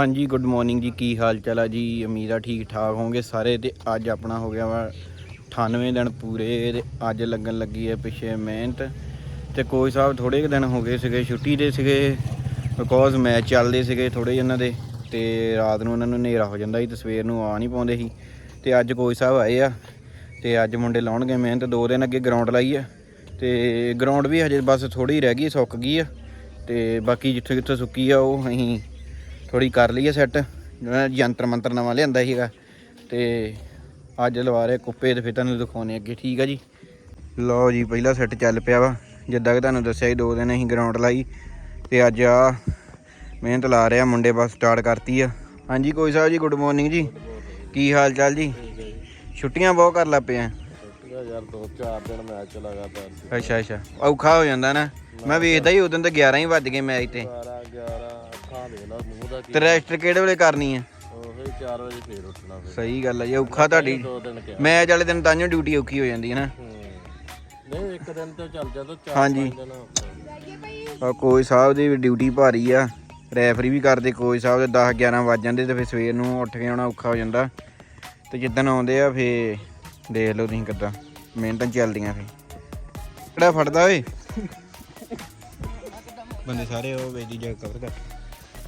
ਹਾਂਜੀ good morning ਜੀ, ਕੀ ਹਾਲ ਚਾਲ ਆ ਜੀ? ਉਮੀਦ ਆ ਠੀਕ ਠਾਕ ਹੋਵੋਗੇ ਸਾਰੇ ਤੇ ਅੱਜ ਆਪਣਾ ਹੋ ਗਿਆ ਵਾ 98 ਦਿਨ ਪੂਰੇ ਤੇ ਅੱਜ ਲੱਗਣ ਲੱਗੀ ਹੈ ਪਿੱਛੇ ਮਿਹਨਤ ਤੇ ਕੋਈ ਸਾਹਿਬ ਥੋੜੇ ਕੁ ਦਿਨ ਹੋ ਗਏ ਸੀਗੇ, ਛੁੱਟੀ ਦੇ ਸੀਗੇ ਬਿਕੋਜ਼ ਮੈਚ ਚੱਲਦੇ ਸੀਗੇ ਥੋੜੇ ਜਿਹੇ ਉਹਨਾਂ ਦੇ ਤੇ ਰਾਤ ਨੂੰ ਉਹਨਾਂ ਨੂੰ ਹਨੇਰਾ ਹੋ ਜਾਂਦਾ ਸੀ ਤੇ ਸਵੇਰ ਨੂੰ ਆ ਨਹੀਂ ਪਾਉਂਦੇ ਸੀ ਤੇ ਅੱਜ ਕੋਈ ਸਾਹਿਬ ਆਏ ਆ ਤੇ ਅੱਜ ਮੁੰਡੇ ਲਾਉਣਗੇ ਮਿਹਨਤ, ਦੋ ਦਿਨ ਅੱਗੇ ਗਰਾਊਂਡ ਲਾਈ ਆ ਤੇ ਗਰਾਊਂਡ ਵੀ ਹਜੇ ਬਸ ਥੋੜੀ ਰਹਿ ਗਈ, ਸੁੱਕ ਗਈ ਆ ਤੇ ਬਾਕੀ ਜਿੱਥੇ ਜਿੱਥੇ ਸੁੱਕੀ ਆ ਉਹ ਅਸੀਂ ਥੋੜੀ ਕਰ ਲਈ ਹੈ ਸੈੱਟ ਜਿਹੜਾ ਯੰਤਰ ਮੰਤਰ ਨਵਾਂ ਲਿਆਂਦਾ ਸੀਗਾ ਤੇ ਅੱਜ ਲਵਾ ਰਹੇ ਕੁੱਪੇ ਤੇ ਫਿਰ ਤੁਹਾਨੂੰ ਦਿਖਾਉਣੇ ਅੱਗੇ ਠੀਕ ਆ ਜੀ? ਲਓ ਜੀ ਪਹਿਲਾ ਸੈੱਟ ਚੱਲ ਪਿਆ ਵਾ। ਜਿੱਦਾਂ ਕਿ ਤੁਹਾਨੂੰ ਦੱਸਿਆ ਸੀ ਦੋ ਦਿਨ ਅਸੀਂ ਗਰਾਊਂਡ ਲਾਈ ਤੇ ਅੱਜ ਆ ਮਿਹਨਤ ਲਾ ਰਿਹਾ ਮੁੰਡੇ ਬਸ ਸਟਾਰਟ ਕਰਤੀ ਆ। ਹਾਂਜੀ ਕੋਈ ਸਾਹਿਬ ਜੀ ਗੁੱਡ ਮਾਰਨਿੰਗ ਜੀ। ਕੀ ਹਾਲ ਚਾਲ ਜੀ? ਛੁੱਟੀਆਂ ਬਹੁਤ ਕਰ ਲੱਗ ਪਏ ਆ ਯਾਰ ਦੋ ਚਾਰ ਦਿਨ ਮੈਚ ਲਗਾਤਾਰ। ਅੱਛਾ ਅੱਛਾ। ਔਖਾ ਹੋ ਜਾਂਦਾ ਨਾ। ਮੈਂ ਵੇਖਦਾ ਹੀ ਉਦੋਂ ਤਾਂ 11 ਹੀ ਵੱਜ ਗਏ ਮੈਚ ਤੇ। 12 11 ਅੱਖਾਂ ਦੇ ਲਾ ਮੂੰਹ ਦਾ ਕੀ ਤੇ ਰੈਸਟ ਕਿਹੜੇ ਵੇਲੇ ਕਰਨੀ ਆ? ਉਹੀ 4 ਵਜੇ ਫੇਰ ਉੱਠਣਾ ਫਿਰ। ਸਹੀ ਗੱਲ ਆ ਜੀ ਔਖਾ ਤੁਹਾਡੀ। ਦੋ ਦਿਨ ਕਿਹਾ। ਮੈਚ ਵਾਲੇ ਦਿਨ ਤਾਂ ਡਿਊਟੀ ਔਖੀ ਹੋ ਜਾਂਦੀ ਹੈ ਨਾ। ਹੂੰ। ਨਹੀਂ ਇੱਕ ਦਿਨ ਤੇ ਚੱਲ ਜਾਂਦਾ ਚਾਰ ਹਾਂਜੀ। ਪੰਜ ਦਿਨ ਔਖਾ। ਆ ਕੋਈ ਸਾਹਿਬ ਦੀ ਵੀ ਡਿਊਟੀ ਭਾਰੀ ਆ। ਰੈਫਰੀ ਵੀ ਕਰਦੇ ਕੋਈ ਸਾਹਿਬ ਦੇ 10 11 ਵੱਜ ਜਾਂਦੇ ਤੇ ਫਿਰ ਸਵੇਰ ਨੂੰ ਉੱਠ ਕੇ ਆਉਣਾ ਔਖਾ ਹੋ ਜਾਂਦਾ। ਤੇ ਜਿੱਦਣ ਆਉਂਦੇ ਆ ਫੇ ਦੇਖ ਲਓ ਤੁਸੀਂ ਕਿੱਦਾਂ। ਮਿਹਨਤਾਂ ਚੱਲਦੀਆਂ ਫੇ ਕਿਹੜਾ ਫੜਦਾ ਓਏ? ਬੰਦੇ ਸਾਰੇ ਉਹ ਵੇਦੀ ਜਗ੍ਹਾ ਕਵਰ ਕਰ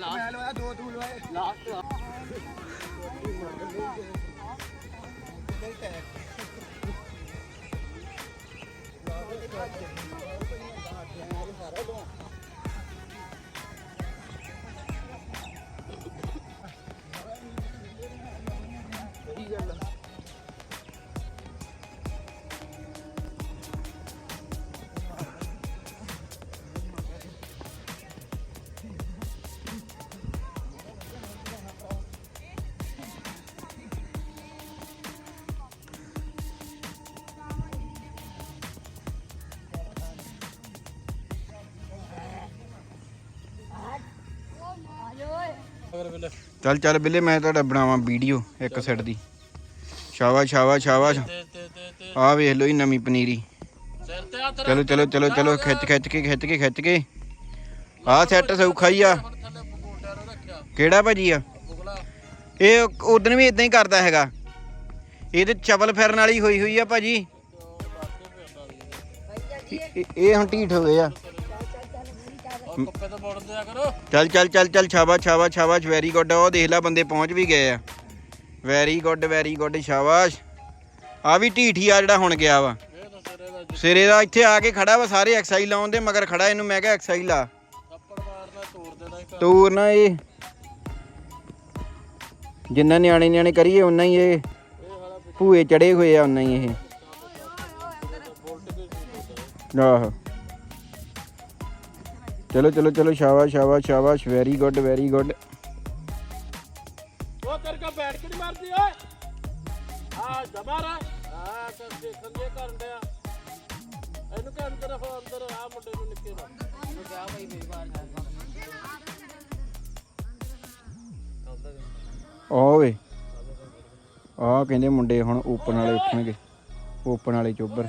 ਮੈਂ ਲਵਾਇਆ ਦੋ ਤੂੰ ਲਵਾਏ ਲਾਸਟ ਨਹੀਂ ਟੈਕ ਲਾਸਟ ਦੇ ਬਾਅਦ ਦੇ ਨਾਲ ਸਾਰਾ ਦੋ ਚੱਲ ਚੱਲ ਬਿੱਲੇ ਮੈਂ ਤੁਹਾਡਾ ਬਣਾਵਾਂ ਵੀਡੀਓ ਇੱਕ ਸੈੱਟ ਦੀ। ਸ਼ਾਬਾਸ਼ ਸ਼ਾਬਾਸ਼ ਸ਼ਾਬਾਸ਼। ਆ ਵੇਖ ਲਓ ਜੀ ਨਵੀਂ ਪਨੀਰੀ। ਚਲੋ ਚਲੋ ਚਲੋ ਚਲੋ ਖਿੱਚ ਖਿੱਚ ਕੇ ਖਿੱਚ ਕੇ ਖਿੱਚ ਕੇ। ਆ ਸੈੱਟ ਸੌਖਾ ਹੀ ਆ। ਕਿਹੜਾ ਭਾਜੀ ਆ? ਇਹ ਉਦੋਂ ਵੀ ਇਦਾਂ ਹੀ ਕਰਦਾ ਹੈਗਾ। ਇਹ ਤੇ ਚਵਲ ਫਿਰਨ ਵਾਲੀ ਹੋਈ ਹੋਈ ਆ ਭਾਜੀ। ਇਹ- ਹੁਣ ਢੀਠ ਹੋ ਗਏ ਆ। ਉਹ ਕੁੱਪੇ ਤੋਂ ਮੋੜ ਦਿਆ ਕਰੋ। ਚੱਲ ਚੱਲ ਚੱਲ ਚੱਲ ਸ਼ਾਬਾਸ਼ ਸ਼ਾਬਾਸ਼ ਸ਼ਾਬਾਸ਼ ਵੈਰੀ ਗੁੱਡ ਉਹ ਦੇਖ ਲੈ ਬੰਦੇ ਪਹੁੰਚ ਵੀ ਗਏ ਆ। ਵੈਰੀ ਗੁੱਡ ਵੈਰੀ ਗੁੱਡ ਸ਼ਾਬਾਸ਼। ਆ ਵੀ ਢੀਠੀ ਆ ਜਿਹੜਾ ਹੁਣ ਗਿਆ ਵਾ। ਇਹ ਤਾਂ ਸਿਰੇ ਦਾ ਸਿਰੇ ਦਾ ਇੱਥੇ ਆ ਕੇ ਖੜਾ ਵਾ ਸਾਰੇ ਐਕਸਾਈਜ਼ ਲਾਉਣ ਦੇ ਮਗਰ ਖੜਾ ਇਹਨੂੰ ਮੈਂ ਕਿਹਾ ਐਕਸਾਈਜ਼ ਲਾ ਥੱਪੜ ਮਾਰਨਾ ਤੋੜ ਦੇਣਾ ਇੱਕ ਤੂਰ ਨਾ ਇਹ। ਜਿੰਨਾ ਨਿਆਣੇ ਨਿਆਣੇ ਕਰੀਏ ਉਨਾ ਹੀ ਇਹ। ਭੂਏ ਚੜੇ ਹੋਏ ਆ ਉਨਾ ਹੀ ਇਹ। ਆਹੋ। ਚਲੋ ਚਲੋ ਚਲੋ ਸ਼ਾਬਾਸ਼ ਸ਼ਾਬਾਸ਼ ਸ਼ਾਬਾਸ਼ ਵੈਰੀ ਗੁੱਡ ਵੈਰੀ ਗੁੱਡ ਉਹ ਤੇਰੇ ਕੋ ਬੈਠ ਕੇ ਨਹੀਂ ਮਾਰਦੀ ਓਏ? ਆ ਜਮਾਰਾ ਆ। ਕਰ ਦੇਖਣ ਦੇ ਕਰਨ ਡਿਆ। ਇਹਨੂੰ ਕਹਿ ਅੰਦਰ ਹੋ ਅੰਦਰ ਆ ਮੁੰਡੇ ਨੂੰ ਨਿੱਕੇ ਵੇ ਆ ਕਹਿੰਦੇ ਮੁੰਡੇ ਹੁਣ ਓਪਨ ਵਾਲੇ ਉੱਠਣਗੇ। ਓਪਨ ਵਾਲੇ ਚੋਬਰ।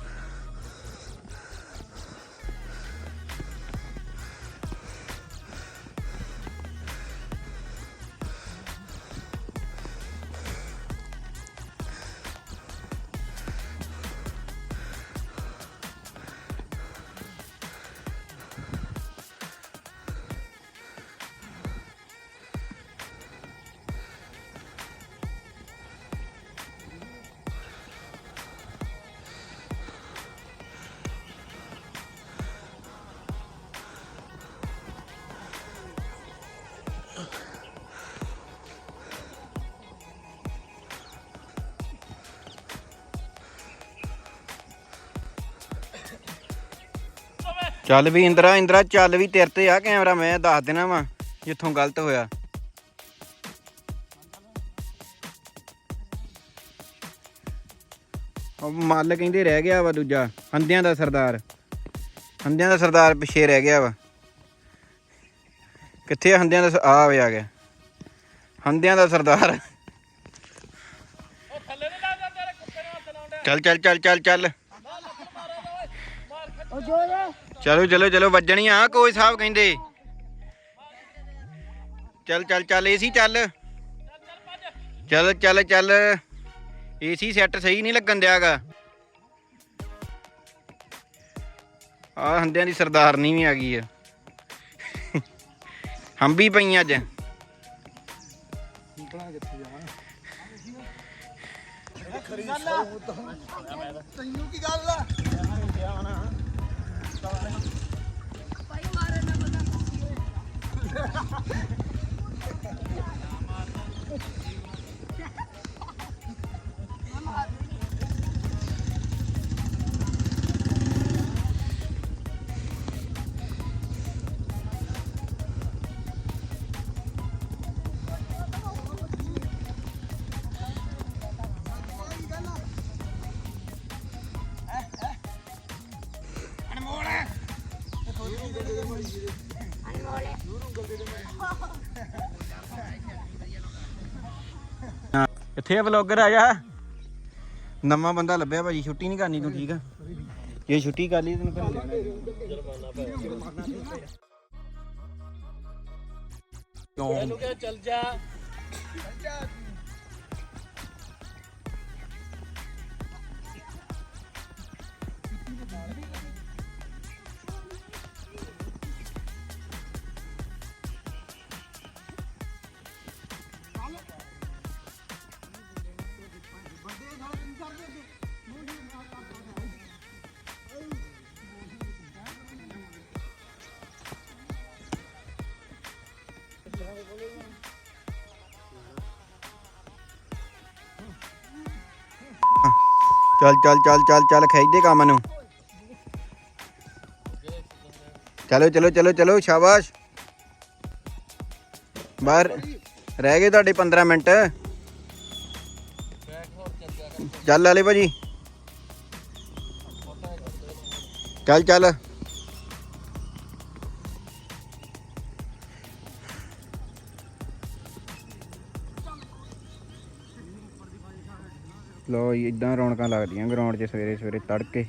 ਚੱਲ ਵੀ ਇੰਦਰਾ ਇੰਦਰਾ ਚੱਲ ਵੀ ਤੇਰੇ ਤੇ ਆ ਕੈਮਰਾ, ਮੈਂ ਦੱਸ ਦੇਣਾ ਵਾ, ਜਿੱਥੋਂ ਗਲਤ ਹੋਇਆ। ਉਹ ਮੱਲ ਕਹਿੰਦੇ ਰਹਿ ਗਿਆ ਵਾ ਦੂਜਾ, ਹੰਦਿਆਂ ਦਾ ਸਰਦਾਰ। ਹੰਦਿਆਂ ਦਾ ਸਰਦਾਰ ਪਿੱਛੇ ਰਹਿ ਗਿਆ ਵਾ। ਕਿੱਥੇ ਹੰਦਿਆਂ ਦਾ ਸ- ਆ ਆ ਗਿਆ। ਹੰਦਿਆਂ ਦਾ ਸਰਦਾਰ। ਚੱਲ ਚੱਲ ਚੱਲ ਚੱਲ ਚੱਲ। ਉਹ ਜੋ। ਚਲੋ ਚਲੋ ਚਲੋ, ਵੱਜਣੀ ਆ ਕੋਈ ਸਾਹਿਬ ਕਹਿੰਦੇ। ਚੱਲ ਚੱਲ ਚੱਲ, ਏਸੀ ਚੱਲ। ਚੱਲ ਚੱਲ ਚੱਲ। ਏਸੀ ਸੈੱਟ ਸਹੀ ਨਹੀਂ ਲੱਗਣ ਦਿਆਗਾ। ਆ ਹੰਦਿਆਂ ਦੀ ਸਰਦਾਰਨੀ ਵੀ ਆ। ਗਈ ਆ ਹੰਬੀ ਪਈ ਅੱਜ ਹਾਂ, ਕਿੱਥੇ ਆ ਵਲੌਗਰ ਆ ਜਾ। ਨਵਾਂ ਬੰਦਾ ਲੱਭਿਆ ਭਾਜੀ ਛੁੱਟੀ ਨਹੀਂ ਕਰਨੀ ਤੂੰ ਠੀਕ ਆ? ਜੇ ਛੁੱਟੀ ਕਰ ਲਈ ਤੈਨੂੰ ਘਰ ਕਿਉਂ ਇਹਨੂੰ ਕਿਹਾ ਚੱਲ ਜਾ। ਚੱਲ ਚੱਲ ਚੱਲ ਚੱਲ ਚੱਲ ਖਿੱਚਦੇ ਕੰਮ ਨੂੰ। ਚਲੋ ਚਲੋ ਚਲੋ ਚਲੋ, ਸ਼ਾਬਾਸ਼। ਬਾਹਰ ਰਹਿ ਗਏ ਤੁਹਾਡੇ 15 ਮਿੰਟ। ਚੱਲ ਲਾਲੇ ਭਾਜੀ। ਚੱਲ ਚੱਲ। ਲੋ ਜੀ ਇਦਾਂ ਰੌਣਕਾਂ ਲੱਗਦੀਆਂ ਗਰਾਊਂਡ 'ਚ ਸਵੇਰੇ ਸਵੇਰੇ ਤੜਕੇ।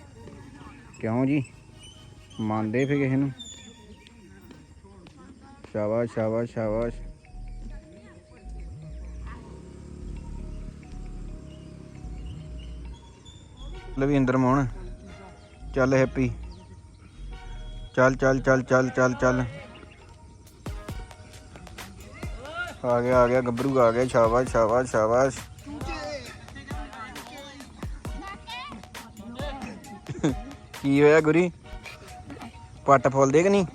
ਕਿਉਂ ਜੀ? ਮੰਨਦੇ ਫੇ ਕਿਸੇ ਨੂੰ। ਸ਼ਾਬਾਸ਼ ਸ਼ਾਬਾਸ਼ ਸ਼ਾਬਾਸ਼। ਲਵਿੰਦਰ ਮੋਹਨ। ਚੱਲ ਹੈਪੀ। ਚੱਲ ਚੱਲ ਚੱਲ ਚੱਲ ਚੱਲ ਚੱਲ। ਆ ਗਿਆ ਆ ਗਿਆ, ਗੱਭਰੂ ਆ ਗਿਆ। ਸ਼ਾਬਾਸ਼ ਸ਼ਾਬਾਸ਼ ਸ਼ਾਬਾਸ਼। ਕੀ ਹੋਇਆ ਗੁਰੀ? ਪੱਟ ਫੁੱਲਦੇ ਕਿ ਨਹੀਂ?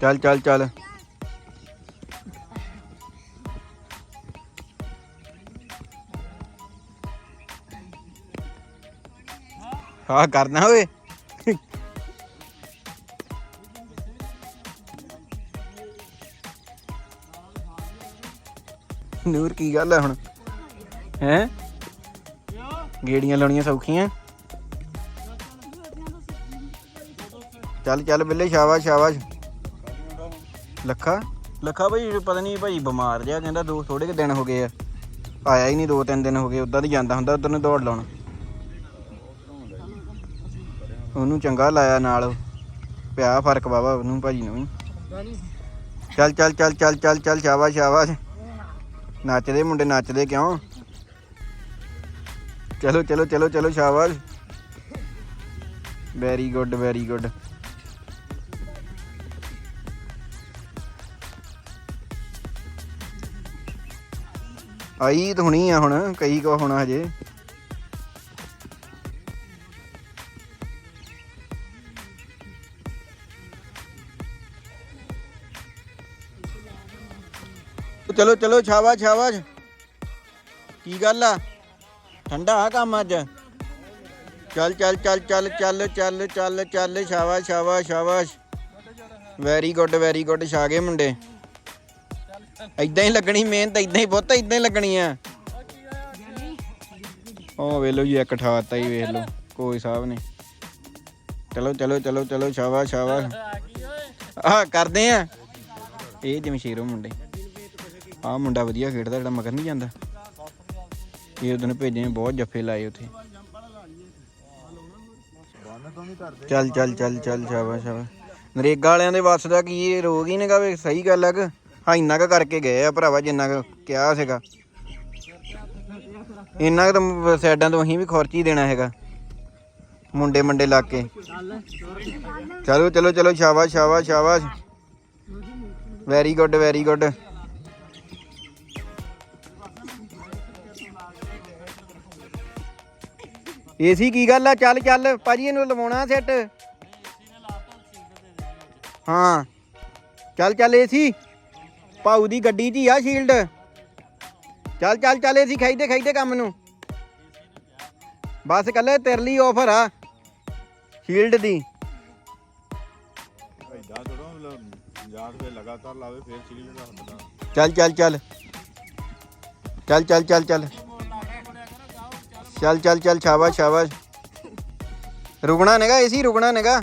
ਚੱਲ ਚੱਲ ਚੱਲ। ਹਾਂ ਕਰਨਾ ਓਏ। ਨੂਰ, ਕੀ ਗੱਲ ਹੈ ਹੁਣ? ਹੈ? ਗੇੜੀਆਂ ਲਾਉਣੀਆਂ ਸੌਖੀਆਂ। ਚੱਲ ਚੱਲ ਬਿੱਲੇ, ਸ਼ਾਬਾਸ਼ ਸ਼ਾਬਾਸ਼। ਲੱਖਾ? ਲੱਖਾ ਭਾਈ, ਪਤਾ ਨਹੀਂ ਭਾਈ ਬਿਮਾਰ ਜਿਹਾ, ਕਹਿੰਦਾ ਦੋ ਥੋੜੇ ਕੁ ਦਿਨ ਹੋ ਗਏ ਆ। ਆਇਆ ਹੀ ਨਹੀਂ ਦੋ ਤਿੰਨ ਦਿਨ ਹੋ ਗਏ, ਉਦਾਂ ਦੀ ਜਾਂਦਾ ਹੁੰਦਾ, ਉਧਰ ਨੂੰ ਦੌੜ ਲਾਉਣ। ਉਹਨੂੰ ਚੰਗਾ ਲਾਇਆ ਨਾਲ, ਪਿਆ ਫ਼ਰਕ ਵਾਵਾ ਉਹਨੂੰ, ਭਾਜੀ ਨੂੰ ਵੀ। ਚੱਲ ਚੱਲ ਚੱਲ ਚੱਲ ਚੱਲ ਚੱਲ, ਸ਼ਾਬਾਸ਼ ਸ਼ਾਬਾਸ਼। ਨੱਚਦੇ ਮੁੰਡੇ ਨੱਚਦੇ ਕਿਉਂ? ਚਲੋ ਚਲੋ ਚਲੋ ਚਲੋ, ਸ਼ਾਬਾਸ਼। ਵੈਰੀ ਗੁੱਡ ਵੈਰੀ ਗੁੱਡ ਆਈ ਤਾਂ ਹੁਣੀ ਆ ਹੁਣ ਕਈ ਕੋ ਹੋਣਾ ਹਜੇ। ਚਲੋ ਚਲੋ, ਸ਼ਾਬਾਸ਼ ਸ਼ਾਬਾਸ਼। ਕੀ ਗੱਲ ਆ? ਠੰਡਾ ਆ ਕੰਮ ਅੱਜ। ਚੱਲ ਚੱਲ ਚੱਲ ਚੱਲ ਚੱਲ ਚੱਲ ਚੱਲ ਚੱਲ, ਸ਼ਾਬਾਸ਼ ਸ਼ਾਬਾਸ਼ ਸ਼ਾਬਾਸ਼। ਵੈਰੀ ਗੁੱਡ ਵੈਰੀ ਗੁੱਡ ਛਾ ਮੁੰਡੇ। ਇਦਾਂ ਹੀ ਲੱਗਣੀ ਮਿਹਨਤ ਇਦਾਂ ਹੀ ਬਹੁਤ ਇਦਾਂ ਹੀ ਲੱਗਣੀ ਆ। ਉਹ ਵੇਖ ਲਓ ਜੀ, ਇੱਕ ਠਾਤਾ ਹੀ ਵੇਖ ਲਓ, ਕੋਈ ਸਾਹਿਬ ਨੇ ਚਲੋ ਚਲੋ ਚਲੋ ਚਲੋ, ਸ਼ਾਬਾਸ਼ ਸ਼ਾਬਾਸ਼। ਆ ਆਹ, ਕਰਦੇ ਆ। ਇਹ ਜਮਸ਼ੀਰੋ ਮੁੰਡੇ। ਆਹ ਮੁੰਡਾ ਵਧੀਆ ਖੇਡਦਾ, ਜਿਹੜਾ ਮਗਰ ਨਹੀਂ ਜਾਂਦਾ। ਇਹ ਉਹਦੋਂ ਭੇਜੇ ਬਹੁਤ ਜੱਫੇ ਲਾਏ ਉੱਥੇ। ਚੱਲ ਚੱਲ ਚੱਲ ਚੱਲ, ਸ਼ਾਬਾਸ਼ ਸ਼ਾਬਾਸ਼। ਨਰੇਗਾ ਵਾਲਿਆਂ ਦੇ ਵੱਸ ਦਾ ਕੀ ਇਹ ਰੋਗ ਹੀ ਨੇਗਾ ਵੇ, ਸਹੀ ਗੱਲ ਆ ਕਿ? ਹਾਂ, ਇੰਨਾ ਕੁ ਕਰਕੇ ਗਏ ਆ ਭਰਾਵਾ, ਜਿੰਨਾ ਕੁ ਕਿਹਾ ਸੀਗਾ। ਇੰਨਾ ਕੁ ਤਾਂ ਸਾਈਡਾਂ ਤੋਂ ਅਸੀਂ ਵੀ ਖਰਚ ਹੀ ਦੇਣਾ ਹੈਗਾ। ਮੁੰਡੇ ਮੰਡੇ ਲਾ ਕੇ। ਚਲੋ ਚਲੋ ਚਲੋ, ਸ਼ਾਬਾਸ਼ ਸ਼ਾਬਾਸ਼ ਸ਼ਾਬਾਸ਼। ਵੈਰੀ ਗੁੱਡ ਵੈਰੀ ਗੁੱਡ ਏਸੀ ਕੀ ਗੱਲ ਆ? ਚੱਲ ਚੱਲ ਭਾਜੀ ਇਹਨੂੰ ਲਵਾਉਣਾ ਸੈੱਟ ਹਾਂ। ਚੱਲ ਚੱਲ ਏਸੀ। ਪਾਉ ਦੀ ਗੱਡੀ 'ਚ ਹੀ ਆ ਸ਼ੀਲਡ ਚੱਲ ਚੱਲ ਚੱਲ ਏਸੀ ਖਾਈਦੇ ਖਾਈਦੇ ਕੰਮ ਨੂੰ। ਬਸ ਕੱਲੇ ਤੇਰੇ ਲਈ ਆਫਰ ਆ ਸ਼ੀਲਡ ਦੀ। ਐਦਾਂ ਥੋੜਾ 50 ਰੁਪਏ ਲਗਾਤਾਰ ਲਾਵੇ ਫਿਰ ਚੀਜ਼ ਦਾ ਹੁੰਦਾ ਚੱਲ ਚੱਲ ਚੱਲ। ਚੱਲ ਚੱਲ ਚੱਲ ਚੱਲ। ਚੱਲ ਚੱਲ ਚੱਲ ਸ਼ਾਬਾਸ਼ ਸ਼ਾਬਾਸ਼। ਰੁਕਣਾ ਨੇਗਾ ਏਸੀ ਰੁਕਣਾ ਨੇਗਾ।